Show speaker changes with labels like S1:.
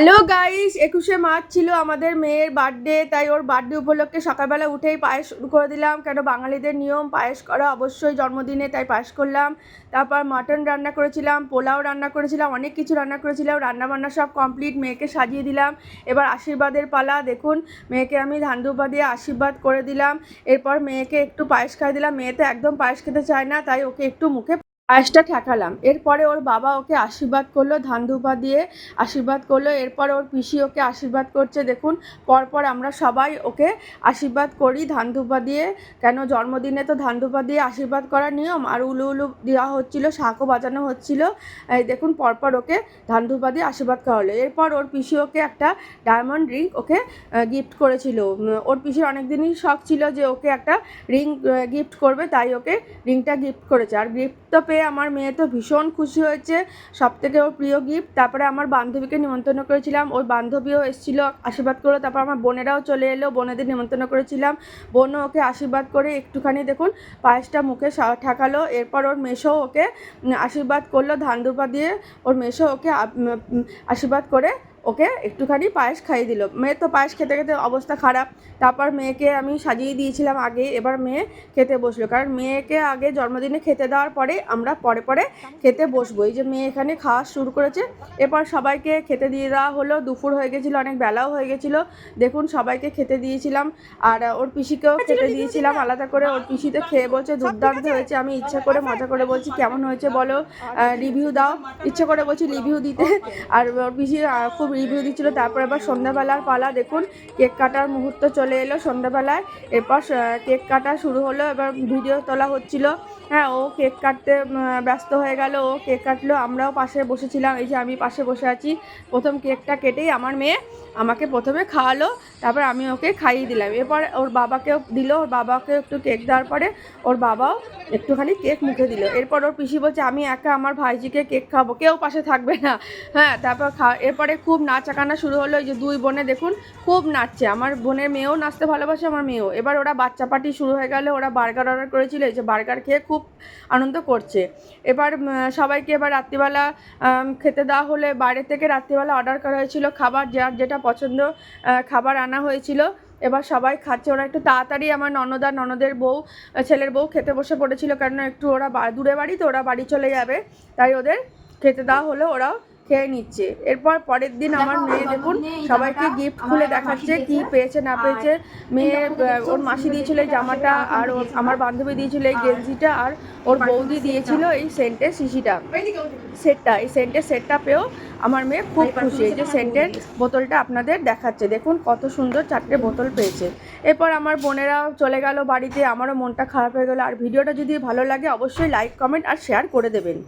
S1: Hello guys একুশে March ছিল আমাদের মেয়ের বার্থডে তাই ওর বার্থডে উপলক্ষে সকালবেলা উঠেই পায়েস শুরু করে দিলাম। কেন বাঙালিদের নিয়ম, পায়েস করা অবশ্যই জন্মদিনে, তাই পায়েস করলাম। তারপর মাটন রান্না করেছিলাম, পোলাও রান্না করেছিলাম, অনেক কিছু রান্না করেছিলাম। রান্না বান্না সব কমপ্লিট মেয়েকে সাজিয়ে দিলাম। এবার আশীর্বাদের পালা, দেখুন, মেয়েকে আমি ধান দিয়ে আশীর্বাদ করে দিলাম। এরপর মেয়েকে একটু পায়েস খাই দিলাম। মেয়ে তো একদম পায়েস খেতে চায় না, তাই ওকে একটু মুখে পায়েসটা ঠেকালাম। এরপরে ওর বাবা ওকে আশীর্বাদ করল, ধান ধুপা দিয়ে আশীর্বাদ করল। এরপর ওর পিসি ওকে আশীর্বাদ করছে। দেখুন, পরপর আমরা সবাই ওকে আশীর্বাদ করি ধান ধুপা দিয়ে। কেন জন্মদিনে তো ধান ধুপা দিয়ে আশীর্বাদ করার নিয়ম? আর উলু উলু দেওয়া হচ্ছিল শাঁখও বাজানো হচ্ছিল। এই দেখুন, পরপর ওকে ধান ধুপা দিয়ে আশীর্বাদ করা হলো এরপর ওর পিসি ওকে একটা ডায়মন্ড রিং ওকে গিফট করেছিল। ওর পিসির অনেক দিনই শখ ছিল যে ওকে একটা রিং গিফট করবে, তাই ওকে রিংটা গিফট করেছে। আর গিফট তো পেয়ে আমার মেয়ে তো ভীষণ খুশি হয়েছে সব থেকে ওর প্রিয় গিফট তারপরে আমার বান্ধবীকে নিমন্ত্রণ করেছিলাম, ওর বান্ধবীও এসেছিল আশীর্বাদ করল, তারপর আমার বোনেরাও চলে এলো, বোনেদের নিমন্ত্রণ করেছিলাম। বোনও ওকে আশীর্বাদ করে একটুখানি দেখুন, পায়েসটা মুখে ঠাকালো, এরপর ওর মেশো ওকে আশীর্বাদ করল, ধান দিয়ে ওর মেশো ওকে আশীর্বাদ করে ওকে, একটুখানি পায়েস খাইয়ে দিল। মেয়ের তো পায়েস খেতে খেতে অবস্থা খারাপ। তারপর মেয়েকে আমি সাজিয়ে দিয়েছিলাম আগে। এবার মেয়ে খেতে বসল। কারণ মেয়েকে আগে জন্মদিনে খেতে দেওয়ার পরে আমরা পরে পরে খেতে বসবো। এই যে মেয়ে এখানে খাওয়া শুরু করেছে। এরপর সবাইকে খেতে দিয়ে দেওয়া হলো। দুপুর হয়ে গেছিল, অনেক বেলাও হয়ে গেছিল। দেখুন, সবাইকে খেতে দিয়েছিলাম। আর ওর পিসিকেও খেতে দিয়েছিলাম। আলাদা করে ওর পিসিতে খেয়ে বলছে, দুর্দান্ত হয়েছে। আমি ইচ্ছা করে মজা করে বলছি। কেমন হয়েছে বলো? রিভিউ দাও। ইচ্ছে করে বলছি রিভিউ দিতে। আর ওর পিসি খুব রিভিউ দিচ্ছিল, তারপর আবার সন্ধ্যাবেলার পালা, দেখুন, কেক কাটার মুহূর্ত চলে এলো সন্ধ্যাবেলায়। এরপর কেক কাটা শুরু হলো, এবার ভিডিও তোলা হচ্ছিল। হ্যাঁ ও কেক কাটতে ব্যস্ত হয়ে গেল। ও কেক কাটলো, আমরাও পাশে বসেছিলাম। এই যে আমি পাশে বসে আছি। প্রথম কেকটা কেটেই আমার মেয়ে আমাকে প্রথমে খাওয়ালো, তারপর আমি ওকে খাইয়ে দিলাম। এরপর ওর বাবাকেও দিল, ওর বাবাকে একটু কেক দেওয়ার পরে ওর বাবাও একটুখানি কেক মুখে দিল। এরপর ওর পিসি বলছে, আমি একা আমার ভাইজিকে কেক খাব, কেউ পাশে থাকবে না। হ্যাঁ তারপর খা, এরপরে খুব নাচাকানা শুরু হলো। এই যে দুই বোনে দেখুন, খুব নাচছে। আমার বোনের মেয়েও নাচতে ভালোবাসে, আমার মেয়েও। এবার ওরা বাচ্চা পার্টি শুরু হয়ে গেলে ওরা বার্গার অর্ডার করেছিল। এই যে বার্গার খেয়ে খুব আনন্দ করছে। এবার সবাইকে এবার রাত্রিবেলা খেতে দেওয়া হলে, বাইরে থেকে রাত্রিবেলা অর্ডার করা হয়েছিল খাবার, যার যেটা পছন্দ খাবার আনা হয়েছিল। এবার সবাই খাচ্ছে। ওরা একটু তাড়াতাড়ি আমার ননদা, ননদের বউ ছেলের বউ খেতে বসে পড়েছিল। কেননা একটু ওরা দূরে বাড়ি, তো ওরা বাড়ি চলে যাবে। তাই ওদের খেতে দেওয়া হলো। ওরাও খেয়ে নিচ্ছে। এরপর পরের দিন আমার মেয়ে দেখুন সবাইকে গিফট খুলে দেখাচ্ছে কি পেয়েছে না পেয়েছে। মেয়ে ওর মাসি দিয়েছিল এই জামাটা আর ওর আমার বান্ধবী দিয়েছিল এই গেঞ্জিটা আর ওর বৌদি দিয়েছিল এই সেন্টের শিশিটা। সেটটা এই সেন্টের সেটটা পেয়েও আমার মেয়ে খুব খুশি। এই যে সেন্টের বোতলটা আপনাদের দেখাচ্ছে। দেখুন কত সুন্দর চারটে বোতল পেয়েছে। এরপর আমার বোনেরা চলে গেল বাড়িতে। আমারও মনটা খারাপ হয়ে গেল। আর ভিডিওটা যদি ভালো লাগে অবশ্যই লাইক কমেন্ট আর শেয়ার করে দেবেন।